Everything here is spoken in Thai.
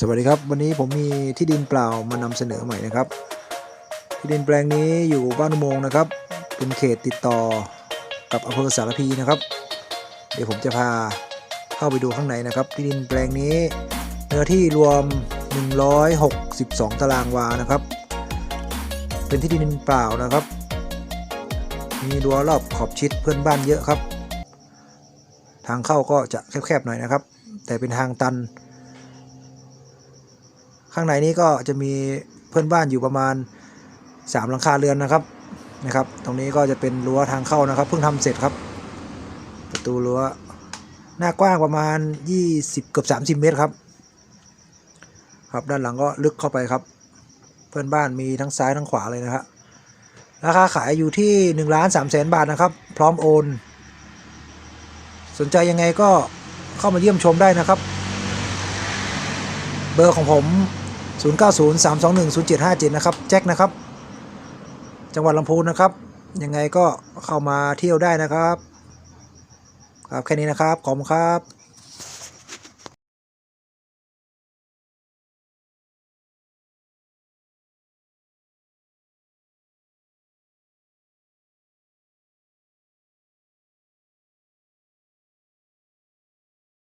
สวัสดีครับ วันนี้ผมมีที่ดินเปล่ามานำเสนอใหม่นะครับ ที่ดินแปลงนี้อยู่บ้านอุโมงค์นะครับ เป็นเขตติดต่อกับอำเภอสารพีนะครับ เดี๋ยวผมจะพาเข้าไปดูข้างในนะครับ ที่ดินแปลงนี้เนื้อที่รวม 162 ตารางวานะครับ เป็นที่ดินเปล่านะครับ มีรั้วรอบขอบชิดเพื่อนบ้านเยอะครับ ทางเข้าก็จะแคบๆหน่อยนะครับ แต่เป็นทางตัน ข้างในนี้ก็จะมีเพื่อนบ้านอยู่ประมาณ 3 หลังคาเรือนนะครับนะครับ ตรงนี้ก็จะเป็นรั้วทางเข้านะครับ เพิ่งทำเสร็จครับ ประตูรั้วหน้ากว้างประมาณ 20 เกือบ30 เมตรครับ ครับด้านหลังก็ลึกเข้าไปครับ เพื่อนบ้านมีทั้งซ้ายทั้งขวาเลยนะครับราคาขายอยู่ที่1ล้าน3แสนบาทนะครับ พร้อมโอน สนใจยังไงก็เข้ามาเยี่ยมชมได้นะครับ เบอร์ของผม 0903210757 นะครับ แจ็คนะครับ จังหวัดลำพูนนะครับ ยังไงก็เข้ามาเที่ยวได้นะครับ ครับแค่นี้นะครับ ขอบคุณครับ